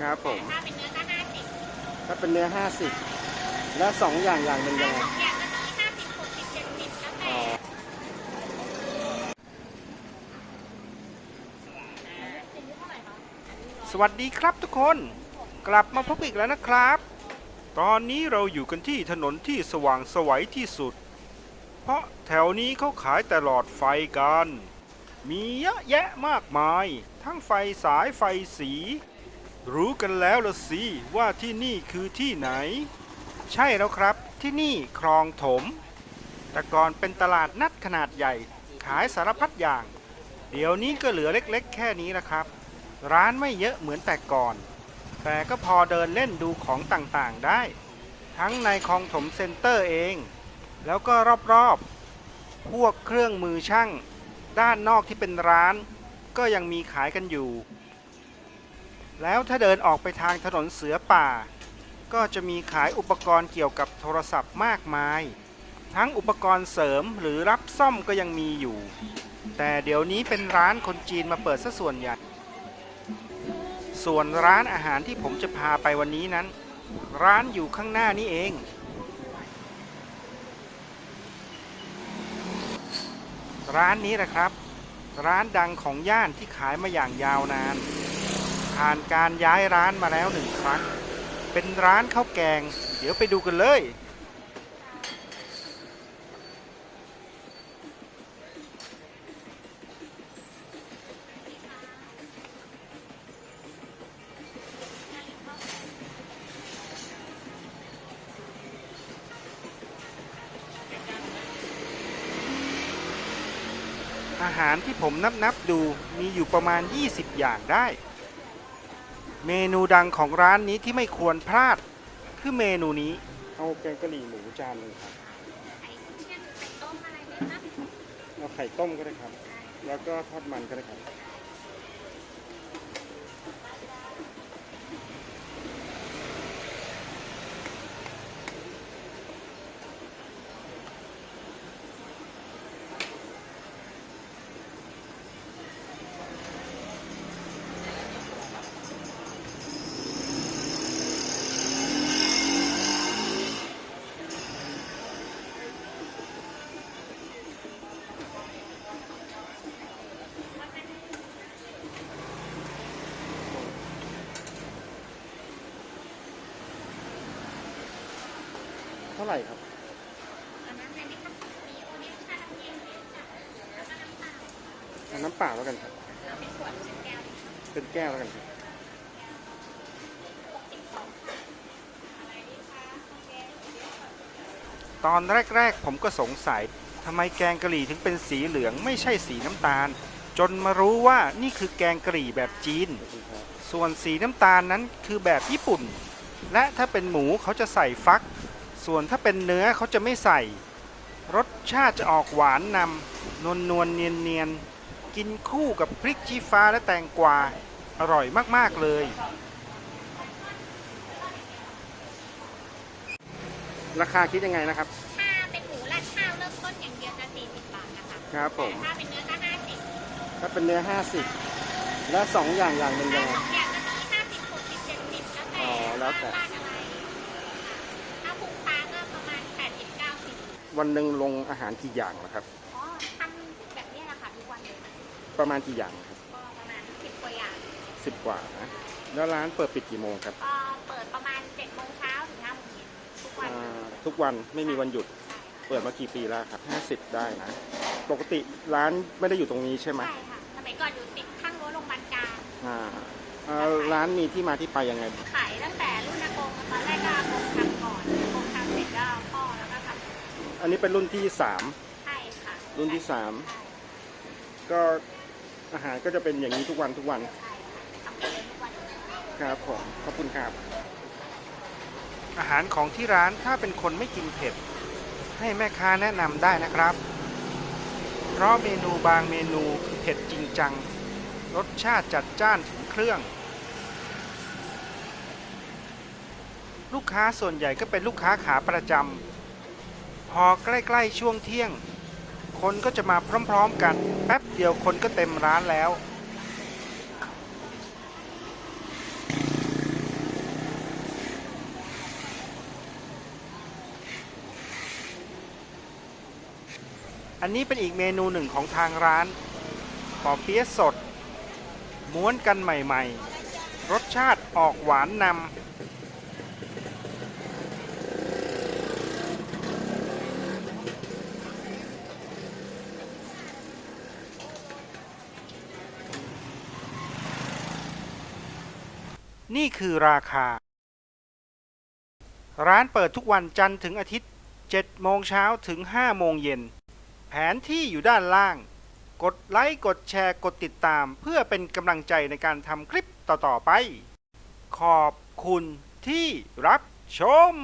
ครับผม ถ้าเป็นเนื้อก็ห้าสิบถ้าเป็นเนื้อห้าสิบและสองอย่างอย่างหนึ่งถ้ายังไงสองอย่างก็มีห้าสิบหกสิบเจ็ดสิบแล้วแต่อ๋อสวัสดีครับทุกคนกลับมาพบอีกแล้วนะครับ ตอนนี้เราอยู่กันที่ถนนที่สว่างไสวัยที่สุด เพราะแถวนี้เขาขายแต่หลอดไฟกัน มีเยอะแยะมากมาย ทั้งไฟสายไฟสี รู้กันแล้วละสิว่าที่นี่คือที่ไหน ใช่แล้วครับ ที่นี่คลองถม แต่ก่อนเป็นตลาดนัดขนาดใหญ่ ขายสารพัดอย่าง เดี๋ยวนี้ก็เหลือเล็กๆ แค่นี้นะครับ ร้านไม่เยอะเหมือนแต่ก่อน แต่ก็พอเดินเล่นดูของต่างๆได้ ทั้งในคลองถมเซ็นเตอร์เอง แล้วก็รอบๆ พวกเครื่องมือช่าง ด้านนอกที่เป็นร้าน ก็ยังมีขายกันอยู่ แล้วถ้าเดินออกไปทางถนนเสือป่า ก็จะมีขายอุปกรณ์เกี่ยวกับโทรศัพท์มากมาย ทั้งอุปกรณ์เสริมหรือรับซ่อมก็ยังมีอยู่ แต่เดี๋ยวนี้เป็นร้านคนจีนมาเปิดซะส่วนใหญ่ ส่วนร้านอาหารที่ผมจะพาไปวันนี้นั้น ร้านอยู่ข้างหน้านี่เอง ร้านนี้แหละครับ ร้านดังของย่านที่ขายมาอย่างยาวนาน ผ่านการย้ายร้านมาแล้วหนึ่งครั้ง เป็นร้านข้าวแกง เดี๋ยวไปดูกันเลย อาหารที่ผมนับนับๆดูมีอยู่ประมาณ 20 อย่างได้ เมนูดังของร้านนี้ที่ไม่ควรพลาด คือเมนูนี้ เอาแกงกะหรี่หมูจานหนึ่งครับไข่เช่นไข่ต้มอะไรไหมคะเอาไข่ต้มก็ได้ครับ แล้วก็ทอดมันก็ได้ครับ ท่าไหร่ครับอันนั้นอะไรไหมคะมีโอเลี้ยงชาน้ำเย็นเย็นจ้ะแล้วก็น้ำเปล่าเอาน้ำเปล่าแล้วกันครับเอาเป็นขวดเป็นแก้วเป็นแก้วแล้วกันครับหกสิบสองอะไรดีคะโอเคตอนแรกๆผมก็สงสัยทำไมแกงกะหรี่ถึงเป็นสีเหลืองไม่ใช่สีน้ำตาล จนมารู้ว่านี่คือแกงกะหรี่แบบจีน ส่วนสีน้ำตาลนั้นคือแบบญี่ปุ่น และถ้าเป็นหมูเขาจะใส่ฟัก ส่วนถ้าเป็นเนื้อเขาจะไม่ใส่ รสชาติจะออกหวานนำนวลนวลเนียนเนียนๆกินคู่กับพริกชี้ฟ้าและแตงกวา อร่อยมาก ๆ เลย ราคาคิดยังไงนะครับ ถ้าเป็นหมูราดข้าวเริ่มต้นอย่างเดียวจะสี่สิบบาทนะคะครับผม แต่ถ้าเป็นเนื้อก็ห้าสิบถ้าเป็นเนื้อ 50 และสองอย่างอย่างหนึ่งถ้ายังไง สองอย่างก็มีห้าสิบหกสิบเจ็ดสิบแล้วแต่อ๋อแล้วแต่าราดอะไรถ้าพุงปลาก็ประมาณแปดสิบเก้าสิบ วันหนึ่งลงอาหารกี่อย่างนะครับ อ๋อทำแบบนี้แหละค่ะทุกวันเลยประมาณกี่อย่างครับก็ประมาณสิบกว่าอย่างสิบกว่านะแล้วร้านเปิดปิดกี่โมงครับก็เปิดประมาณเจ็ดโมงเช้าถึงห้าโมงเย็นทุกวันอ่าทุกวันไม่มีวันหยุด เปิดมากี่ปีแล้วครับ50ได้นะ ปกติร้านไม่ได้อยู่ตรงนี้ใช่ไหมใช่ค่ะสมัยก่อนอยู่ติดข้างรั้วโรงพยาบาลกลางอ่าเอ่อร้านมีที่มาที่ไปยังไง ขายตั้งแต่รุ่นอากงตอนแรกก็อากงทำก่อนอากงทำเสร็จก็พ่อแล้วก็ทำ อันนี้เป็นรุ่นที่ใช่ค่ะรุ่นที่สามใช่3ก็อาหารก็จะเป็นอย่างนี้ทุกวันทุกวันใช่ค่ะทำไปเลยทุกวันครับผมขอบคุณครับ อาหารของที่ร้านถ้าเป็นคนไม่กินเผ็ด ให้แม่ค้าแนะนำได้นะครับ เพราะเมนูบางเมนูคือเผ็ดจริงจัง รสชาติจัดจ้านถึงเครื่อง ลูกค้าส่วนใหญ่ก็เป็นลูกค้าขาประจำ พอใกล้ๆช่วงเที่ยง คนก็จะมาพร้อมๆกัน แป๊บเดียวคนก็เต็มร้านแล้วอันนี้เป็นอีกเมนูหนึ่งของทางร้านปอเปี๊ยะสด ม้วนกันใหม่ ๆ รสชาติออกหวานนำ นี่คือราคา ร้านเปิดทุกวันจันทร์ถึงอาทิตย์ 7 โมงเช้าถึง 5 โมงเย็น แผนที่อยู่ด้านล่าง กดไลค์ กดแชร์ กดติดตาม เพื่อเป็นกำลังใจในการทำคลิปต่อ ๆ ไป ขอบคุณที่รับชม